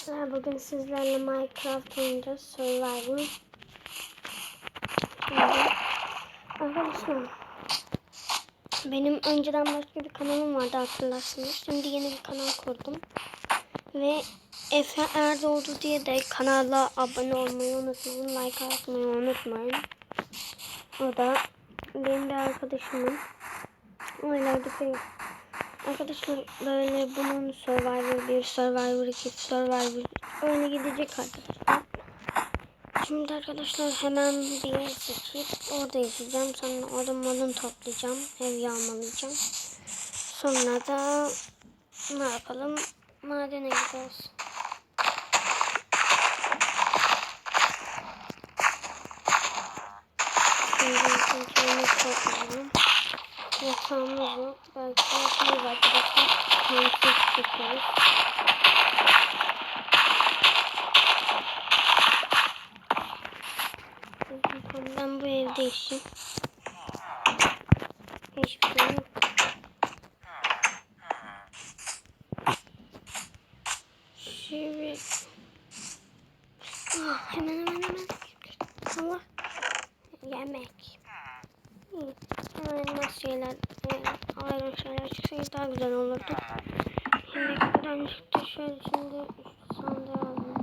Arkadaşlar bugün sizlerle Minecraft oynayacağız. Şimdi, arkadaşlar benim önceden başka bir kanalım vardı hatırlarsınız. Şimdi yeni bir kanal kurdum. Ve Efe Erdoğdu diye de kanala abone olmayı unutmayın. Like atmayı unutmayın. O da benim bir arkadaşımın. Öyle. Arkadaşlar böyle bunun Survivor 1, Survivor 2, Survivor öyle gidecek arkadaşlar. Şimdi arkadaşlar hemen bir yer seçip orada yaşayacağım. Sonra odun modun toplayacağım. Ev yağmalayacağım. Sonra da ne yapalım? Madene gideriz. Şimdi toplayalım. Yatağımız yok. Belki yapamayız arkadaşlar. Temsil çekeriz. Ben bu evde işim. Hiçbir şey yok. Şimdi... Ah, hemen hemen hemen. Allah. Yemek. İyi. Hemen nasıl şeyler, e, ayrı şeyler çıksaydı daha güzel olurdu. Yemekten çıktı. Şöyle şimdi sandığı alalım.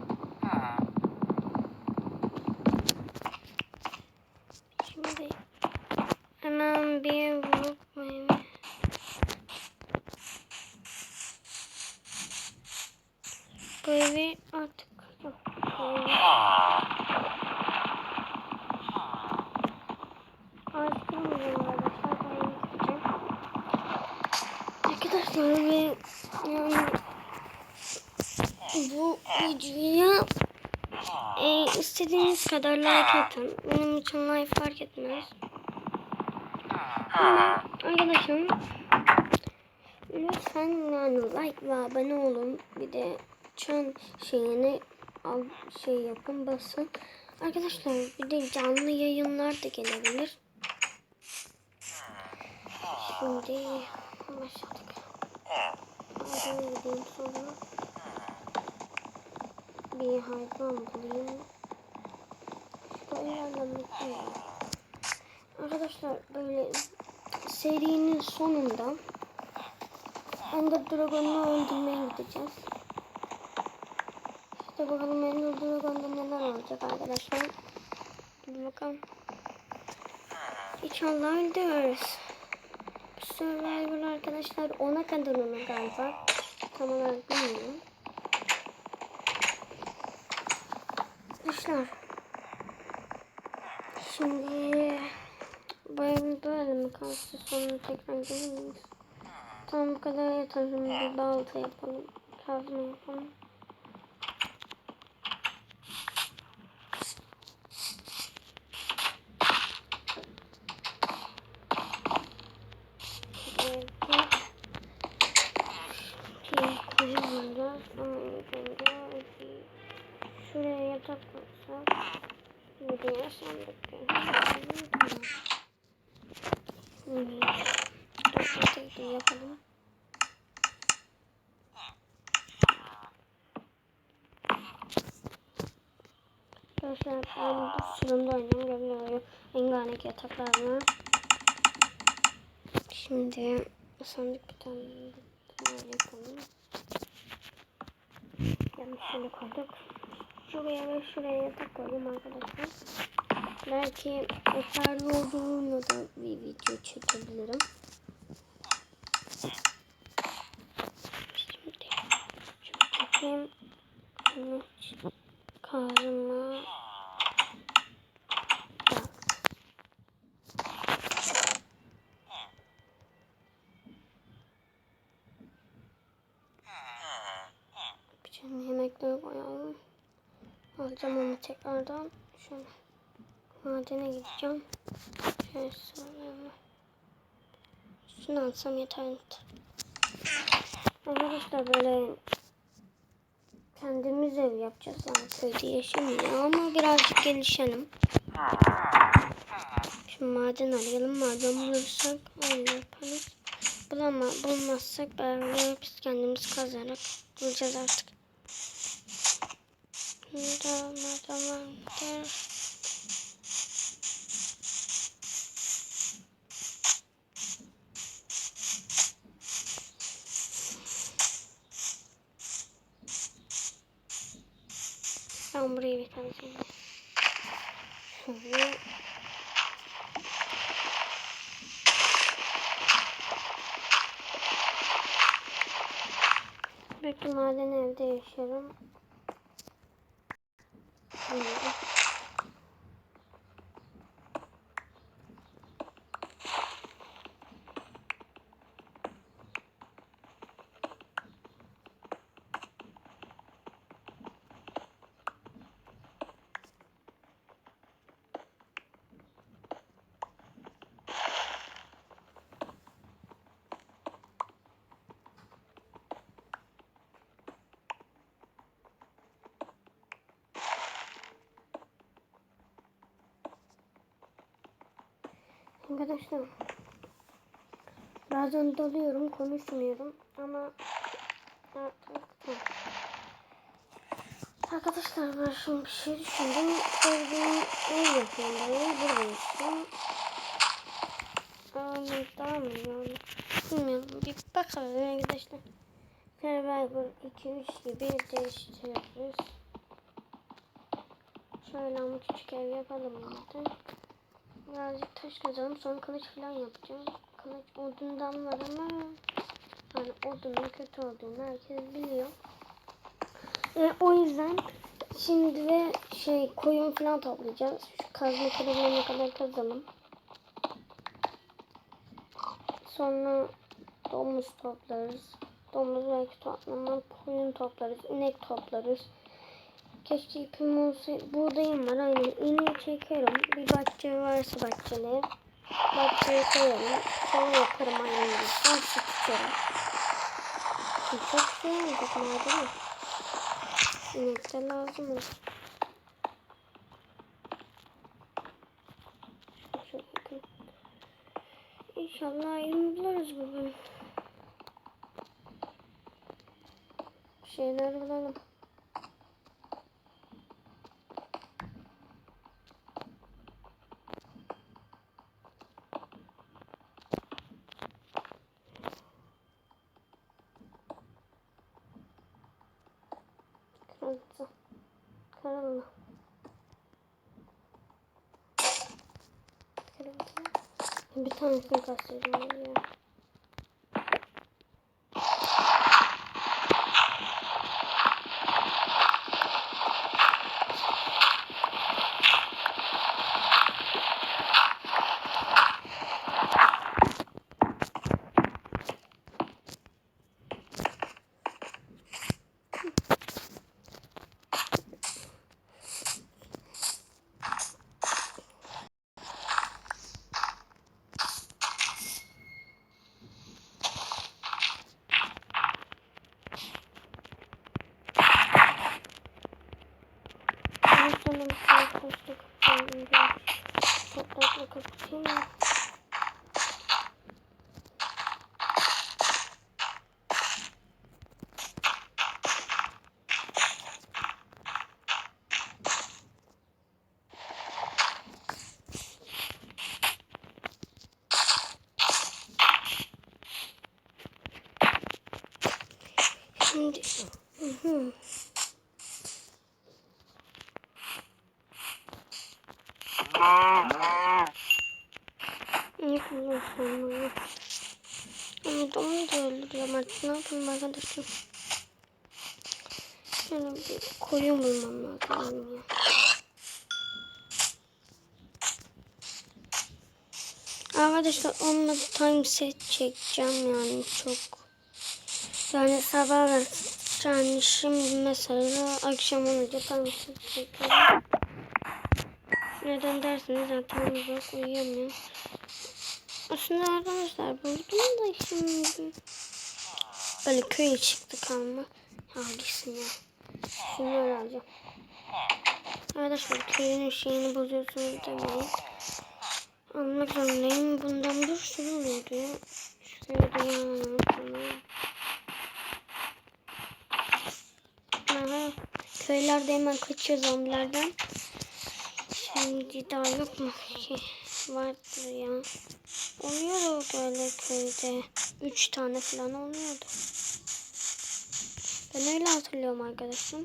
Şimdi hemen bir bulup bu evi bu evi artık yok. Evi artık bilmiyorum arkadaşlar. Ben gideceğim. Arkadaşlar ve yani bu videoya e, istediğiniz kadar like atın. Benim için like fark etmez. Ama arkadaşım lütfen yani like ve abone olun. Bir de çan şeyini al şey yapın basın. Arkadaşlar bir de canlı yayınlar da gelebilir. Şimdi başladık. Hadi gideyim sonra. Bir hayvan bulayım. Şurada ilerlemek Arkadaşlar böyle serinin sonunda Ender Dragon'u öldürmeye gideceğiz. İşte bakalım Ender Dragon'da neler olacak arkadaşlar. Hadi bakalım. İnşallah öldürürüz. Survivor arkadaşlar ona kadar onu galiba. Tam olarak bilmiyorum. Arkadaşlar. Şimdi ev böyle mi kalsın sonra tekrar gelir miyiz? Tam bu kadar yeter. Şimdi bir balta yapalım. Kazma yapalım. Şuraya yatak koysak. Bir de yaşandık. Yatak da yapalım. Arkadaşlar ben bu sırımda oynuyorum. Gördüğünüz enganek yataklarla. Şimdi sandık bir tane yapalım. Yani şöyle koyduk. Şuraya ve şuraya yatak koydum arkadaşlar. Belki yeterli olduğunda da bir video çekebilirim. Şimdi bakayım. Kılıç, kazma, Şimdi yemekleri koyalım. Alacağım onu tekrardan. Şöyle madene gideceğim. Şöyle sonra şunu alsam yeter. Arkadaşlar böyle kendimiz ev yapacağız yani köyde yaşamıyor ama birazcık gelişelim. Şimdi maden arayalım. Maden bulursak öyle yaparız. Bulama, bulmazsak böyle biz kendimiz kazarak bulacağız artık. Enter. Ben burayı bir tanıtayım. Şöyle Belki maden evde yaşarım. Bilmiyorum. Arkadaşlar bazen dalıyorum konuşmuyorum ama tamam. Arkadaşlar ben şimdi bir şey düşündüm. Sevdiğim ev yapıyorum burayı. Buraya. Öyle daha mı yani? Bilmiyorum. Bir bakalım arkadaşlar. Survivor 2-3 gibi değiştiririz. Şöyle ama küçük ev yapalım zaten. Birazcık taş kazalım. Sonra kılıç falan yapacağım. Kılıç odundan var ama yani odunun kötü olduğunu herkes biliyor. E, o yüzden şimdi de şey koyun falan toplayacağız. Şu kazma kırılana kadar kazalım. Sonra domuz toplarız. Domuz belki toplamam. Koyun toplarız. inek toplarız. Keşke ipim olsa. Buğdayım var. Aynen. İneği çekerim. Bir bahçe varsa bahçeli. Bahçeye koyarım. Sonra yaparım annemle. Sonra. Şimdi çok olacak madem. İnek de lazım. İnşallah elimi buluruz bugün. Bir şeyler bulalım. Kırıldı. Kırıldı. Kırıldı. Bir tanesini kastırdım ya. Ben sana bir şey taşla kapatayım. Kapatayım. Şimdi hı hı. Ne kullanırsam bunu. Ama onu da öldürüyorum artık. Ne yapayım arkadaşım? Yani bir koyun bulmam lazım ya. Arkadaşlar onunla time set çekeceğim yani çok. Yani sabah ve yani şimdi mesela akşam olunca time set çekiyorum. Neden dersiniz zaten bak uyuyamıyorum. Aslında arkadaşlar buldum da şimdi böyle köye çıktık ama ya. Şunları alacağım. Arkadaşlar köyün şeyini bozuyorsunuz demeyin. Almak zorundayım. Bundan bir sürü oldu ya. Şöyle de tamam. Aha. Köylerde hemen kaçıyor zombilerden. Şimdi daha yok mu ki? Vardır ya. Oluyordu böyle köyde. Üç tane falan oluyordu. Ben öyle hatırlıyorum arkadaşım.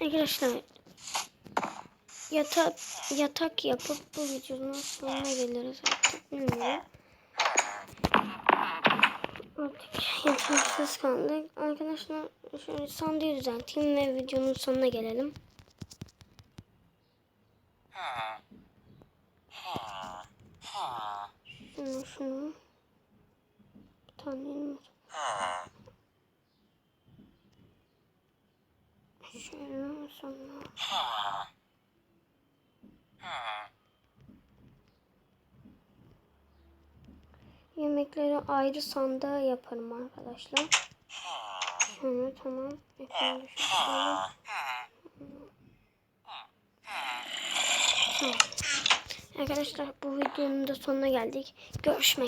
Arkadaşlar yatak yatak yapıp bu videonun sonuna geliriz artık bilmiyorum. Artık yataksız kaldık. Arkadaşlar şöyle sandığı düzelteyim ve videonun sonuna gelelim. Şunu şunu. Bir tane elmas. Şöyle sonra. Yemekleri ayrı sandığa yaparım arkadaşlar. Şöyle tamam. Efendim şöyle. Tamam. Arkadaşlar bu videonun da sonuna geldik. Görüşmek